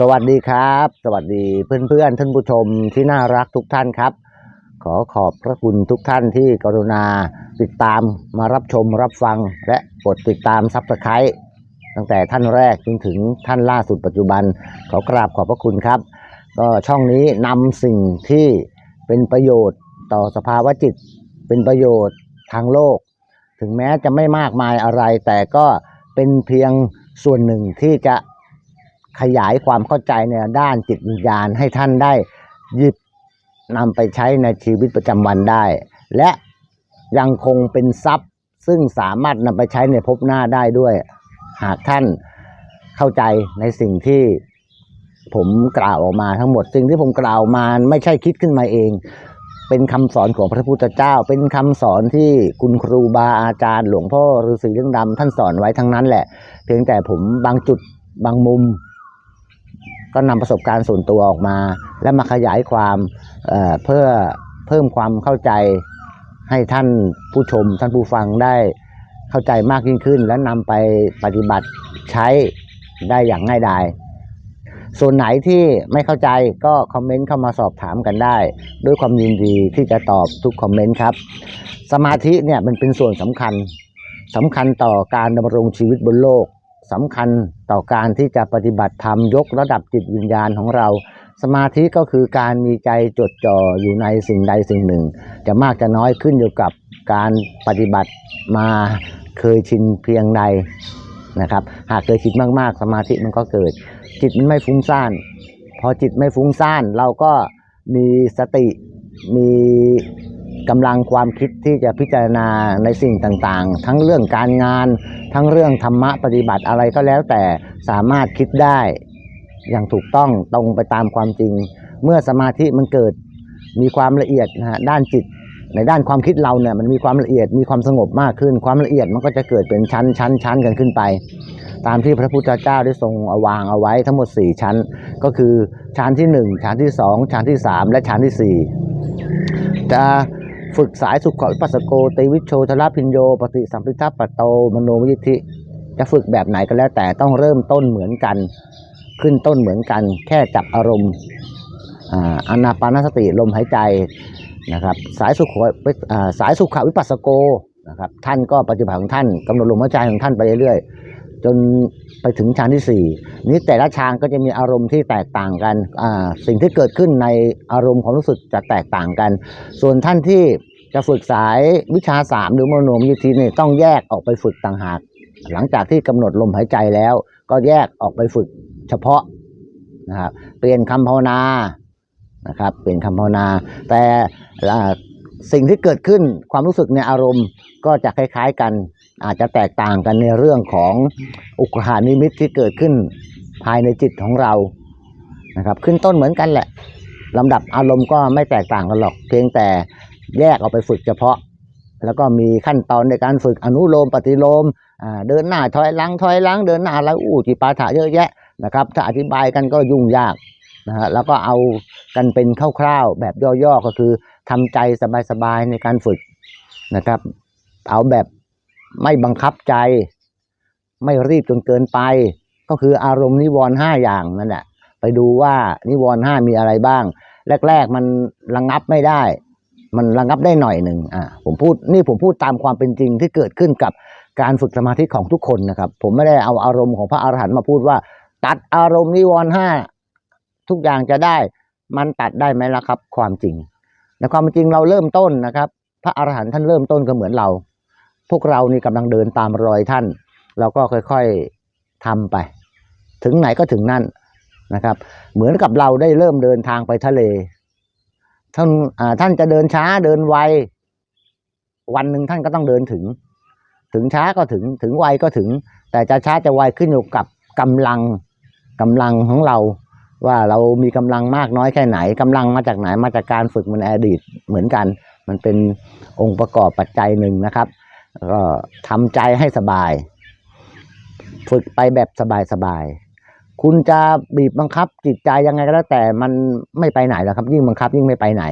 สวัสดีครับ สวัสดีเพื่อนๆ ท่านผู้ชมที่น่ารักทุกท่านครับ ขอขอบพระคุณทุกท่านที่กรุณาติดตามมารับชมรับฟัง และกดติดตามซับสไครต์ตั้งแต่ท่านแรกจนถึงท่านล่าสุดปัจจุบัน ขอกราบขอบพระคุณครับ ก็ช่องนี้นำสิ่งที่เป็นประโยชน์ต่อสภาวะจิต เป็นประโยชน์ทางโลก ถึงแม้จะไม่มากมายอะไร แต่ก็เป็นเพียงส่วนหนึ่งที่จะ ขยายความเข้าใจในด้านจิตวิญญาณให้ท่านได้หยิบนำไปใช้ในชีวิตประจำวันได้ และยังคงเป็นทรัพย์ซึ่งสามารถนำไปใช้ในภพหน้าได้ด้วย หากท่านเข้าใจในสิ่งที่ผมกล่าวออกมาทั้งหมด สิ่งที่ผมกล่าวมาไม่ใช่คิดขึ้นมาเอง เป็นคำสอนของพระพุทธเจ้า เป็นคำสอนที่คุณครูบาอาจารย์ หลวงพ่อฤาษีเรื่องดำท่านสอนไว้ทั้งนั้นแหละ เพียงแต่ผมบางจุดบางมุม ก็นำประสบการณ์ส่วนตัวออกมา และมาขยายความเเพื่อเพิ่มความเข้าใจให้ท่านผู้ชม ท่านผู้ฟังได้เข้าใจมากยิ่งขึ้น และนำไปปฏิบัติใช้ได้อย่างง่ายดายส่วนไหนที่ไม่เข้าใจก็คอมเมนต์เข้ามาสอบถามกันได้ ด้วยความยินดีที่จะตอบทุกคอมเมนต์ครับ สมาธิเนี่ยมันเป็นส่วนสำคัญสำคัญต่อการดำรงชีวิตบนโลก สำคัญต่อการที่จะปฏิบัติธรรมยกระดับจิตวิญญาณของเรา สมาธิก็คือการมีใจจดจ่ออยู่ในสิ่งใดสิ่งหนึ่ง จะมากจะน้อยขึ้นอยู่กับการปฏิบัติมาเคยชินเพียงใดนะครับ หากเคยชินมากๆ สมาธิมันก็เกิด จิตมันไม่ฟุ้งซ่าน พอจิตไม่ฟุ้งซ่านเราก็มีสติมี กำลังความคิดที่จะพิจารณาในสิ่งต่างๆ ทั้งเรื่องการงาน ทั้งเรื่องธรรมะปฏิบัติอะไรก็แล้วแต่สามารถคิดได้ อย่างถูกต้องตรงไปตามความจริง เมื่อสมาธิมันเกิดมีความละเอียดนะฮะด้านจิต ในด้านความคิดเราเนี่ยมันมีความละเอียดมีความสงบมากขึ้น ความละเอียดมันก็จะเกิดเป็นชั้นชั้นชั้นกันขึ้นไป ตามที่พระพุทธเจ้าได้ทรงอาวางเอาไว้ทั้งหมด 4 ชั้น ก็คือชั้นที่ 1 ชั้นที่ 2 ชั้นที่ 3 และชั้นทีสี่4จะ ฝึกสายสุขวิปัสสโกติวิชโชทลพิญโยปฏิสัมพิทัปปะโตมโนวิธิจะฝึกแบบไหนก็แล้วแต่ต้องเริ่มต้นเหมือนกัน ขึ้นต้นเหมือนกัน แค่จับอารมณ์อานาปานสติลมหายใจนะครับสายสุขวิอ่าสายสุขวิปัสสโกนะครับท่านก็ปฏิบัติของท่านกำหนดลมหายใจของท่านไปเรื่อยๆ จนไปถึงฌานที่สี่นี้แต่ละฌานก็จะมีอารมณ์ที่แตกต่างกันสิ่งที่เกิดขึ้นในอารมณ์ความรู้สึกจะแตกต่างกัน ส่วนท่านที่จะฝึกสายวิชาสามหรือมโนมยิทธิเนี่ยต้องแยกออกไปฝึกต่างหาก หลังจากที่กำหนดลมหายใจแล้ว ก็แยกออกไปฝึกเฉพาะนะครับเปลี่ยนคำภาวนานะครับเปลี่ยนคำภาวนา แต่สิ่งที่เกิดขึ้นความรู้สึกในอารมณ์ก็จะคล้าย ๆกัน อาจจะแตกต่างกันในเรื่องของอุกหานิมิตที่เกิดขึ้นภายในจิตของเรานะครับ ขึ้นต้นเหมือนกันแหละลำดับอารมณ์ก็ไม่แตกต่างกันหรอก เพียงแต่แยกออกไปฝึกเฉพาะ แล้วก็มีขั้นตอนในการฝึกอนุโลมปฏิโลมเดินหน้าถอยหลังถอยหลังเดินหน้าแล้วอู้จิปาถะเยอะแยะนะครับ ถ้าอธิบายกันก็ยุ่งยากนะฮะแล้วก็เอากันเป็นคร่าวๆแบบย่อๆก็คือทำใจสบายๆในการฝึกนะครับ เอาแบบ ไม่บังคับใจ ไม่รีบจนเกินไป ก็คืออารมณ์นิวรณ์ห้าอย่างนั่นแหละไปดูว่านิวรณ์ห้ามีอะไรบ้าง แรก ๆ มันระงับไม่ได้ มันระงับได้หน่อยหนึ่งอ่าผมพูดนี่ผมพูดตามความเป็นจริงที่เกิดขึ้นกับการฝึกสมาธิของทุกคนนะครับ ผมไม่ได้เอาอารมณ์ของพระอรหันต์มาพูดว่า ตัดอารมณ์นิวรณ์ห้าทุกอย่างจะได้ มันตัดได้ไหมล่ะครับ ความจริงในความเป็นจริงเราเริ่มต้นนะครับ พระอรหันต์ท่านเริ่มต้นก็เหมือนเรา พวกเรานี่กำลังเดินตามรอยท่าน เราก็ค่อยๆทำไป ถึงไหนก็ถึงนั่นนะครับ เหมือนกับเราได้เริ่มเดินทางไปทะเล ท่านท่านจะเดินช้าเดินไววันหนึ่งท่านก็ต้องเดินถึง ถึงช้าก็ถึงถึงไวก็ถึง แต่จะช้าจะไวขึ้นอยู่กับกำลังกำลังของเราว่าเรามีกำลังมากน้อยแค่ไหนกำลังมาจากไหนมาจากการฝึกมันอดีตเหมือนกัน มันเป็นองค์ประกอบปัจจัยหนึ่งนะครับ ก็ทำใจให้สบาย ฝึกไปแบบสบายๆคุณจะบีบบังคับ จิตใจยังไงก็แล้วแต่มันไม่ไปไหนหรอกครับ ยิ่งบังคับ ยิ่งไม่ไปไหน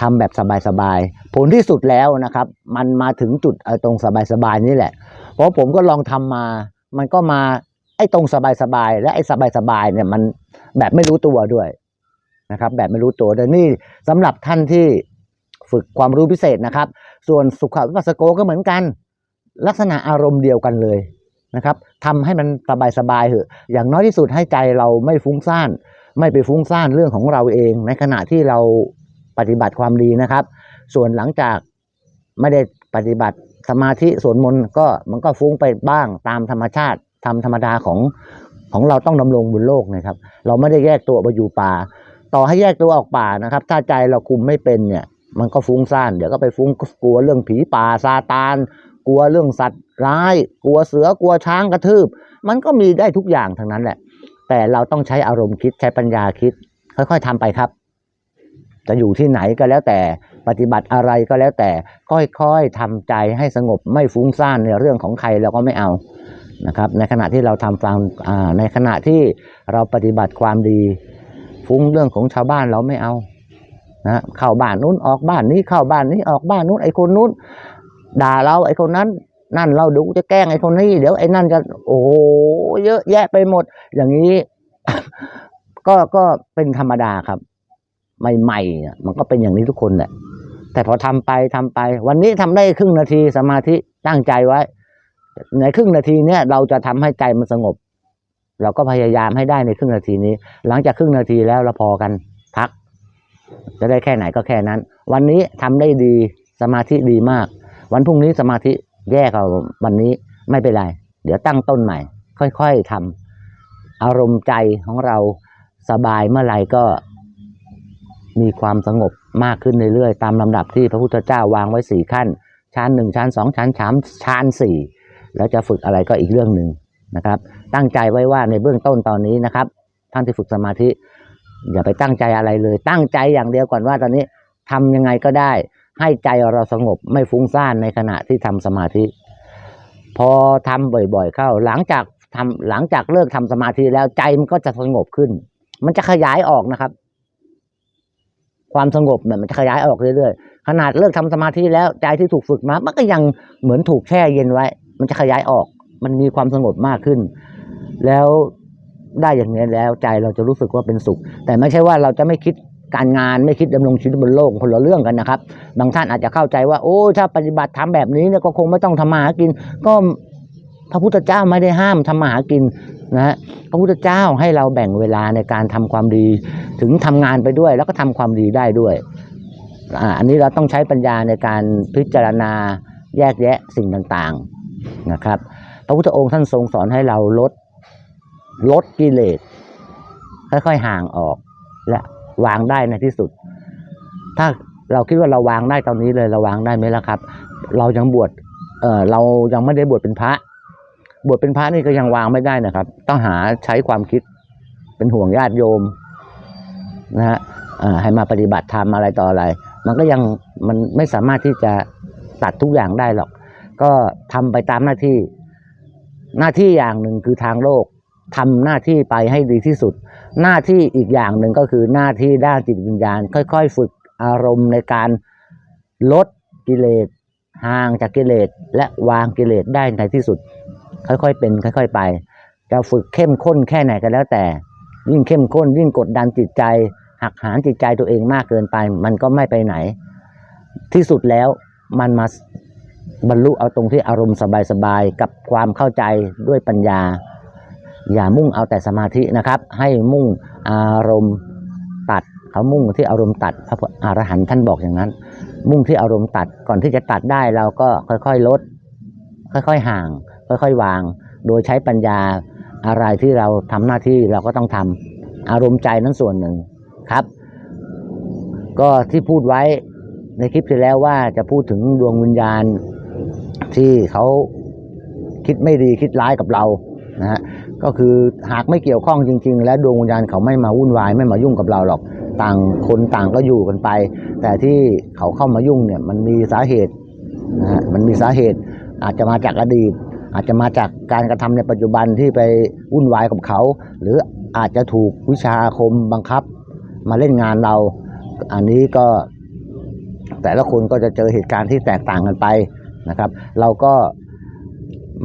ทำแบบสบายๆผลที่สุดแล้วนะครับ มันมาถึงจุดตรงสบายๆนี่แหละ เพราะผมก็ลองทำมา มันก็มาไอ้ตรงสบายๆและไอ้สบายๆเนี่ยมันแบบไม่รู้ตัวด้วยนะครับ แบบไม่รู้ตัวด้วยนี่สำหรับท่านที่ ฝึกความรู้พิเศษนะครับ ส่วนสุขวิปัสสโกก็เหมือนกัน ลักษณะอารมณ์เดียวกันเลยนะครับทำให้มันสบายๆเถอะอย่างน้อยที่สุดให้ใจเราไม่ฟุ้งซ่าน ไม่ไปฟุ้งซ่านเรื่องของเราเอง ในขณะที่เราปฏิบัติความดีนะครับ ส่วนหลังจากไม่ได้ปฏิบัติสมาธิสวดมนต์ก็มันก็ฟุ้งไปบ้างตามธรรมชาติทำธรรมดาของของเราต้องดำรงบนโลกนะครับ เราไม่ได้แยกตัวไปอยู่ป่า ต่อให้แยกตัวออกป่านะครับ ถ้าใจเราคุมไม่เป็นเนี่ย มันก็ฟุ้งซ่านเดี๋ยวก็ไปฟุ้งกลัวเรื่องผีป่าซาตาน กลัวเรื่องสัตว์ร้าย กลัวเสือกลัวช้างกระทืบ มันก็มีได้ทุกอย่างทั้งนั้นแหละ แต่เราต้องใช้อารมณ์คิดใช้ปัญญาคิด ค่อยๆทำไปครับ จะอยู่ที่ไหนก็แล้วแต่ปฏิบัติอะไรก็แล้วแต่ค่อยๆทำใจให้สงบไม่ฟุ้งซ่านในเรื่องของใครเราก็ไม่เอานะครับ ในขณะที่เราทำฟังอ่าในขณะที่เราปฏิบัติความดี ฟุ้งเรื่องของชาวบ้านเราไม่เอา นะเข้าบ้านนู้นออกบ้านนี้เข้าบ้านนี้ออกบ้านนู้นไอ้คนนู้นด่าเราไอ้คนนั้น นั่นเราเดี๋ยวกูจะแกล้งไอ้คนนี้เดี๋ยวไอ้นั่นจะโอ้โหเยอะแยะไปหมด อย่างนี้ ก็ก็เป็นธรรมดาครับ ใหม่ๆอะมันก็เป็นอย่างนี้ทุกคนแหละแต่พอทำไปทำไป วันนี้ทำได้ครึ่งนาทีสมาธิตั้งใจไว้ ในครึ่งนาทีเนี้ยเราจะทำให้ใจมันสงบ เราก็พยายามให้ได้ในครึ่งนาทีนี้ หลังจากครึ่งนาทีแล้วเราพอกัน จะได้แค่ไหนก็แค่นั้น วันนี้ทำได้ดีสมาธิดีมาก วันพรุ่งนี้สมาธิแย่กว่าวันนี้ไม่เป็นไร เดี๋ยวตั้งต้นใหม่ ค่อยๆทำอารมณ์ใจของเราสบายเมื่อไหร่ก็มีความสงบมากขึ้นเรื่อยๆ ตามลำดับที่พระพุทธเจ้าวางไว้สี่ขั้น ชั้นหนึ่งชั้นสองชั้นสามชั้นสี่แล้วจะฝึกอะไรก็อีกเรื่องหนึ่งนะครับ ตั้งใจไว้ว่าในเบื้องต้นตอนนี้นะครับ ท่านที่ฝึกสมาธิ อย่าไปตั้งใจอะไรเลย ตั้งใจอย่างเดียวก่อนว่าตอนนี้ทำยังไงก็ได้ ให้ใจเราสงบไม่ฟุ้งซ่านในขณะที่ทำสมาธิ พอทำบ่อย ๆ เข้า หลังจากทำหลังจากเลิกทำสมาธิแล้วใจมันก็จะสงบขึ้น มันจะขยายออกนะครับ ความสงบเนี่ยมันจะขยายออกเรื่อยๆขนาดเลิกทำสมาธิแล้วใจที่ถูกฝึกมา มันก็ยังเหมือนถูกแช่เย็นไว้ มันจะขยายออก มันมีความสงบมากขึ้น แล้ว ได้อย่างนี้แล้วใจเราจะรู้สึกว่าเป็นสุข แต่ไม่ใช่ว่าเราจะไม่คิดการงานไม่คิดดำรงชีวิตบนโลกคนละเรื่องกันนะครับ บางท่านอาจจะเข้าใจว่า โอ้ถ้าปฏิบัติทำแบบนี้เนี่ยก็คงไม่ต้องทำมาหากิน ก็พระพุทธเจ้าไม่ได้ห้ามทำมาหากินนะฮะพระพุทธเจ้าให้เราแบ่งเวลาในการทำความดี ถึงทำงานไปด้วย แล้วก็ทำความดีได้ด้วยอันนี้เราต้องใช้ปัญญาในการพิจารณาแยกแยะสิ่งต่างๆนะครับ พระพุทธองค์ท่านทรงสอนให้เราลด ลดกิเลสค่อยๆห่างออก และวางได้ในที่สุด ถ้าเราคิดว่าเราวางได้ตอนนี้เลยเราวางได้ไหมล่ะครับ เรายังบวชเออเรายังไม่ได้บวชเป็นพระ บวชเป็นพระนี่ก็ยังวางไม่ได้นะครับ ต้องหาใช้ความคิดเป็นห่วงญาติโยมนะฮะให้มาปฏิบัติธรรมอะไรต่ออะไร มันก็ยังมันไม่สามารถที่จะตัดทุกอย่างได้หรอก ก็ทำไปตามหน้าที่ หน้าที่อย่างหนึ่งคือทางโลก ทำหน้าที่ไปให้ดีที่สุด หน้าที่อีกอย่างหนึ่งก็คือหน้าที่ด้านจิตวิญญาณ ค่อย ๆ ฝึกอารมณ์ในการลดกิเลสห่างจากกิเลสและวางกิเลสได้ในที่สุด ค่อยๆเป็น ค่อย ๆ ไปจะฝึกเข้มข้นแค่ไหนก็แล้วแต่ ยิ่งเข้มข้น ยิ่งกดดันจิตใจ หักหานจิตใจตัวเองมากเกินไป มันก็ไม่ไปไหน ที่สุดแล้วมันมาบรรลุเอาตรงที่อารมณ์สบายๆกับความเข้าใจด้วยปัญญา อย่ามุ่งเอาแต่สมาธินะครับ ให้มุ่งอารมณ์ตัดเขามุ่งที่อารมณ์ตัดพระอรหันต์ท่านบอกอย่างนั้น มุ่งที่อารมณ์ตัดก่อนที่จะตัดได้เราก็ค่อยๆลด ค่อยๆห่าง ค่อยๆวาง โดยใช้ปัญญาอะไรที่เราทำหน้าที่เราก็ต้องทำอารมณ์ใจนั้นส่วนหนึ่งครับ ก็ที่พูดไว้ในคลิปที่แล้วว่าจะพูดถึงดวงวิญญาณที่เขาคิดไม่ดีคิดร้ายกับเรา นะฮะก็คือหากไม่เกี่ยวข้องจริง ๆ แล้วดวงวิญญาณเขาไม่มาวุ่นวายไม่มายุ่งกับเราหรอกต่างคนต่างก็อยู่กันไป แต่ที่เขาเข้ามายุ่งเนี่ยมันมีสาเหตุนะฮะมันมีสาเหตุอาจจะมาจากอดีต อาจจะมาจากการกระทำในปัจจุบันที่ไปวุ่นวายกับเขา หรืออาจจะถูกวิชาอาคมบังคับ มาเล่นงานเรา อันนี้ก็แต่ละคนก็จะเจอเหตุการณ์ที่แตกต่างกันไปนะครับ เราก็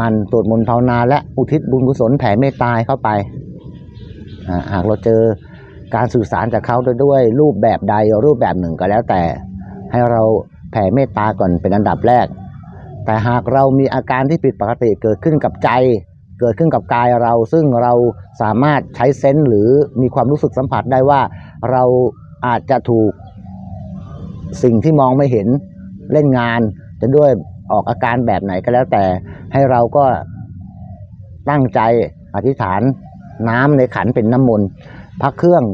มันตรวจมนต์ภาวนาและอุทิศบุญกุศลแผ่เมตตาเข้าไป หากเราเจอการสื่อสารจากเขาด้วยด้วยรูปแบบใดรูปแบบหนึ่งก็แล้วแต่ ให้เราแผ่เมตตาก่อนเป็นอันดับแรก แต่หากเรามีอาการที่ผิดปกติเกิดขึ้นกับใจ เกิดขึ้นกับกายเราซึ่งเราสามารถใช้เซนส์หรือมีความรู้สึกสัมผัสได้ว่าเราอาจจะถูกสิ่งที่มองไม่เห็นเล่นงานจะด้วย ออกอาการแบบไหนก็แล้วแต่ ให้เราก็ตั้งใจอธิษฐานน้ำในขันเป็นน้ำมนต์พักเครื่อง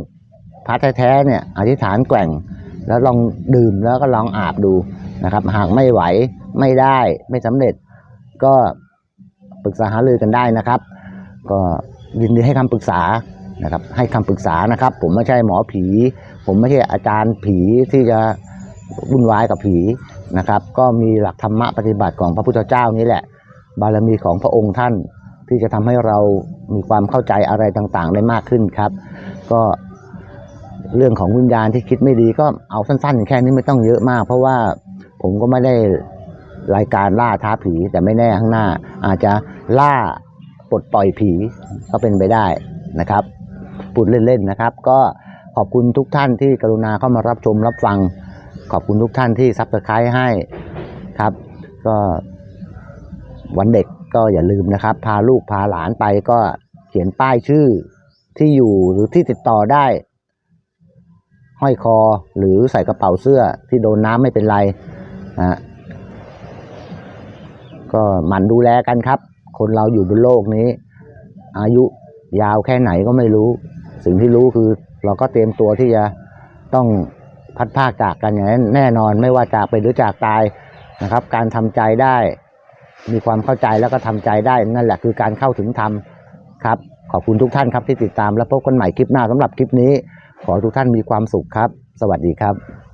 พระแท้ๆเนี่ยอธิษฐานแกว่ง แล้วลองดื่มแล้วก็ลองอาบดูนะครับ หากไม่ไหวไม่ได้ไม่สำเร็จ ก็ปรึกษาหารือกันได้นะครับ ก็ยินดีให้คำปรึกษานะครับ ให้คำปรึกษานะครับ ผมไม่ใช่หมอผี ผมไม่ใช่อาจารย์ผีที่จะวุ่นวายกับผี นะครับ ก็มีหลักธรรมะปฏิบัติของพระพุทธเจ้านี่แหละ บารมีของพระองค์ท่านที่จะทำให้เรามีความเข้าใจอะไรต่างๆ ได้มากขึ้นครับ ก็เรื่องของวิญญาณที่คิดไม่ดีก็เอาสั้นๆแค่นี้ไม่ต้องเยอะมาก เพราะว่าผมก็ไม่ได้รายการล่าท้าผีแต่ไม่แน่ข้างหน้า อาจจะล่าปลดปล่อยผีก็เป็นไปได้นะครับพูดเล่นๆนะครับ ก็ขอบคุณทุกท่านที่กรุณาเข้ามารับชมรับฟัง ขอบคุณทุกท่านที่ซับสไครต์ให้ครับ ก็วันเด็กก็อย่าลืมนะครับ พาลูกพาหลานไปก็เขียนป้ายชื่อที่อยู่หรือที่ติดต่อได้ ห้อยคอหรือใส่กระเป๋าเสื้อที่โดนน้ำไม่เป็นไรนะก็หมั่นดูแลกันครับ คนเราอยู่บนโลกนี้ อายุยาวแค่ไหนก็ไม่รู้ สิ่งที่รู้คือเราก็เตรียมตัวที่จะต้อง พัดภาคจากกันอย่างนั้นแน่นอนไม่ว่าจากไปหรือจากตายนะครับ การทำใจได้ มีความเข้าใจแล้วก็ทำใจได้นั่นแหละคือการเข้าถึงธรรมครับ ขอบคุณทุกท่านครับที่ติดตามและพบกันใหม่คลิปหน้าสำหรับคลิปนี้ ขอทุกท่านมีความสุขครับ สวัสดีครับ